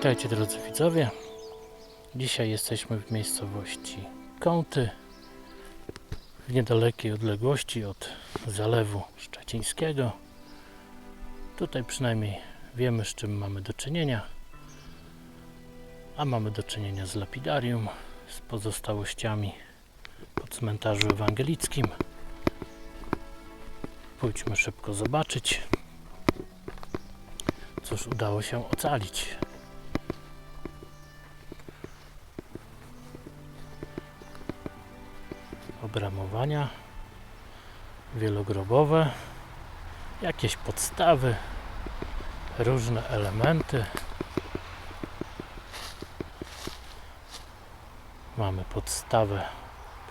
Witajcie drodzy widzowie. Dzisiaj jesteśmy w miejscowości Kąty, w niedalekiej odległości od Zalewu Szczecińskiego. Tutaj przynajmniej wiemy z czym mamy do czynienia. A mamy do czynienia z lapidarium, z pozostałościami po cmentarzu ewangelickim. Pójdźmy szybko zobaczyć, cóż udało się ocalić. Obramowania wielogrobowe, jakieś podstawy, różne elementy. Mamy podstawę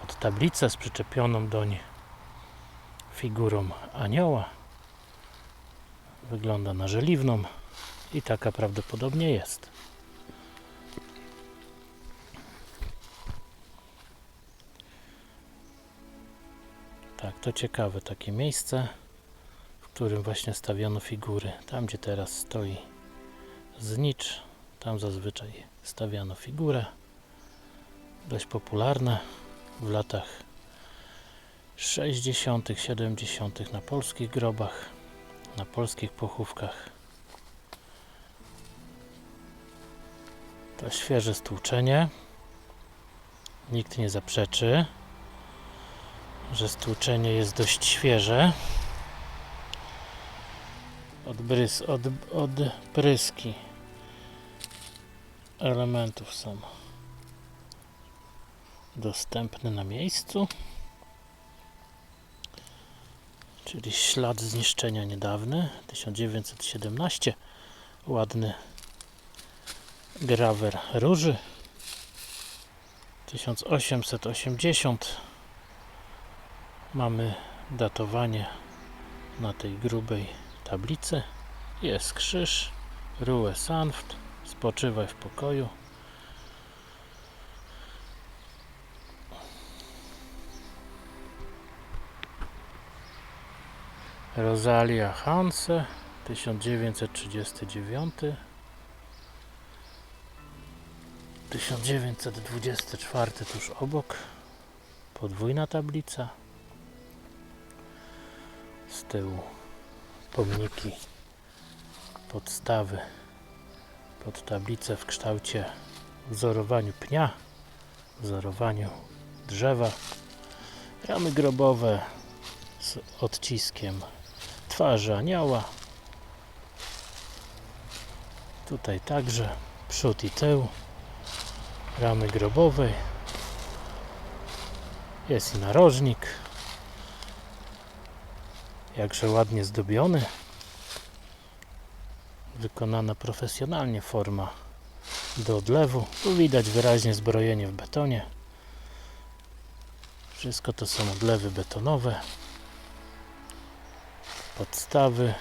pod tablicę z przyczepioną doń figurą anioła. Wygląda na żeliwną i taka prawdopodobnie jest. Tak, to ciekawe takie miejsce, w którym właśnie stawiono figury. Tam, gdzie teraz stoi znicz, tam zazwyczaj stawiano figurę. Dość popularne w latach 60., 70. na polskich grobach, na polskich pochówkach. To świeże stłuczenie. Nikt nie zaprzeczy, że stłuczenie jest dość świeże. Odbrys, od, odpryski elementów są dostępne na miejscu. Czyli ślad zniszczenia niedawny 1917 ładny grawer róży 1880 mamy datowanie na tej grubej tablicy. Jest krzyż Ruhe Sanft spoczywaj w pokoju. Rosalia Hanse 1939 1924 tuż obok. Podwójna tablica z tyłu. Pomniki podstawy pod tablicę w kształcie wzorowaniu pnia wzorowaniu drzewa. Ramy grobowe z odciskiem twarzy anioła. Tutaj także przód i tył ramy grobowej. Jest i narożnik jakże ładnie zdobiony. Wykonana profesjonalnie forma do odlewu. Tu widać wyraźnie zbrojenie w betonie. Wszystko to są odlewy betonowe. Podstawy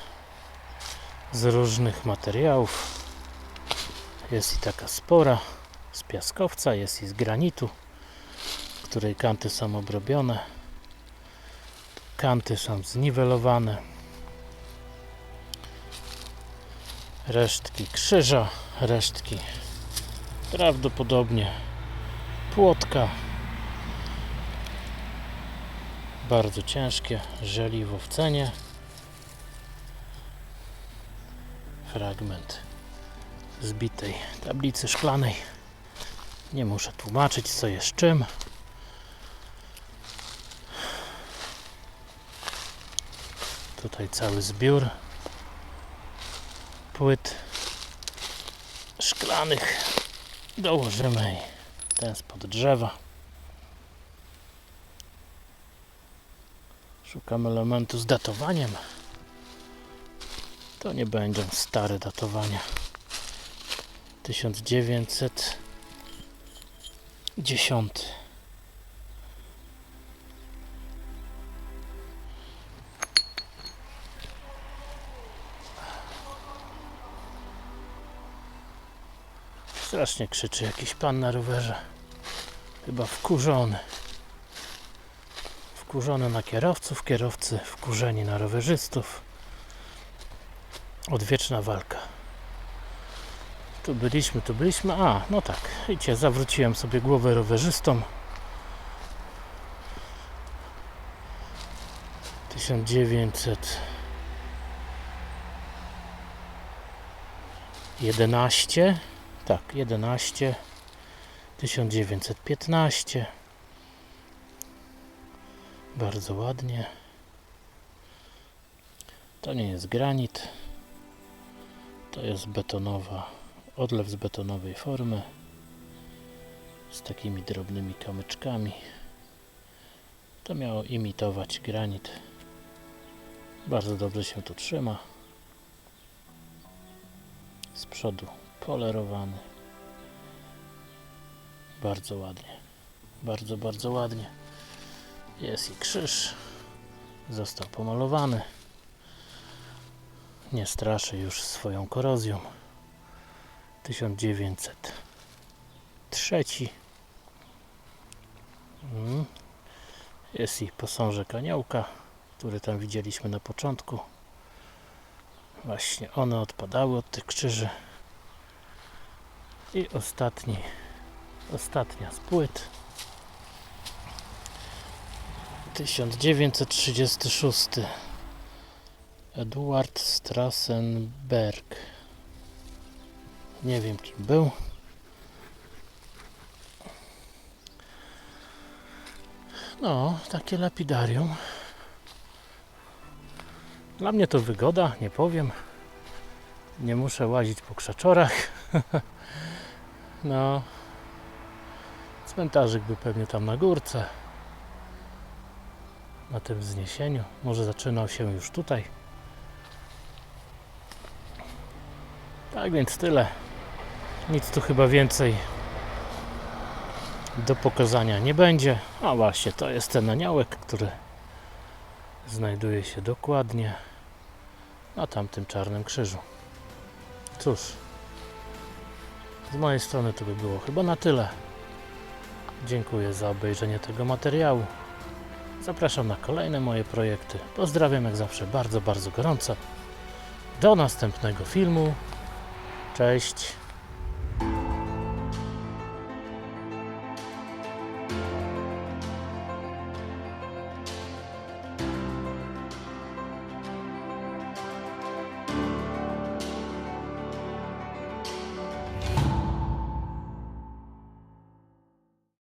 z różnych materiałów. Jest i taka spora z piaskowca, jest i z granitu której kanty są obrobione kanty są zniwelowane. Resztki krzyża resztki prawdopodobnie płotka. Bardzo ciężkie żeliwo w cenie. Fragment zbitej tablicy szklanej. Nie muszę tłumaczyć co jest czym tutaj cały zbiór płyt szklanych dołożymy ten spod drzewa. Szukam elementu z datowaniem. To nie będą stare datowania 1910 Strasznie krzyczy jakiś pan na rowerze. Chyba wkurzony. Wkurzony na kierowców, kierowcy wkurzeni na rowerzystów. Odwieczna walka. Tu byliśmy, tu byliśmy. A, no tak. Widzicie, zawróciłem sobie głowę rowerzystą. 1900 11 tak, 11 1915 bardzo ładnie. To nie jest granit. To jest betonowa odlew z betonowej formy. Z takimi drobnymi kamyczkami. To miało imitować granit. Bardzo dobrze się tu trzyma. Z przodu polerowany. Bardzo ładnie. Bardzo, bardzo ładnie. Jest i krzyż. Został pomalowany. Nie straszy już swoją korozją. 1903 Mm. jest i posążek aniołka który tam widzieliśmy na początku. Właśnie one odpadały od tych krzyży i ostatni ostatnia z płyt. 1936 Eduard Strassenberg. Nie wiem kim był. No takie lapidarium. Dla mnie to wygoda, nie powiem. Nie muszę łazić po krzaczorach no. Cmentarzyk był pewnie tam na górce. Na tym wzniesieniu. Może zaczynał się już tutaj. Tak więc tyle. Nic tu chyba więcej do pokazania nie będzie. A właśnie to jest ten aniołek który znajduje się dokładnie na tamtym czarnym krzyżu. Cóż z mojej strony to by było chyba na tyle. Dziękuję za obejrzenie tego materiału. Zapraszam na kolejne moje projekty. Pozdrawiam jak zawsze bardzo bardzo gorąco. Do następnego filmu. Cześć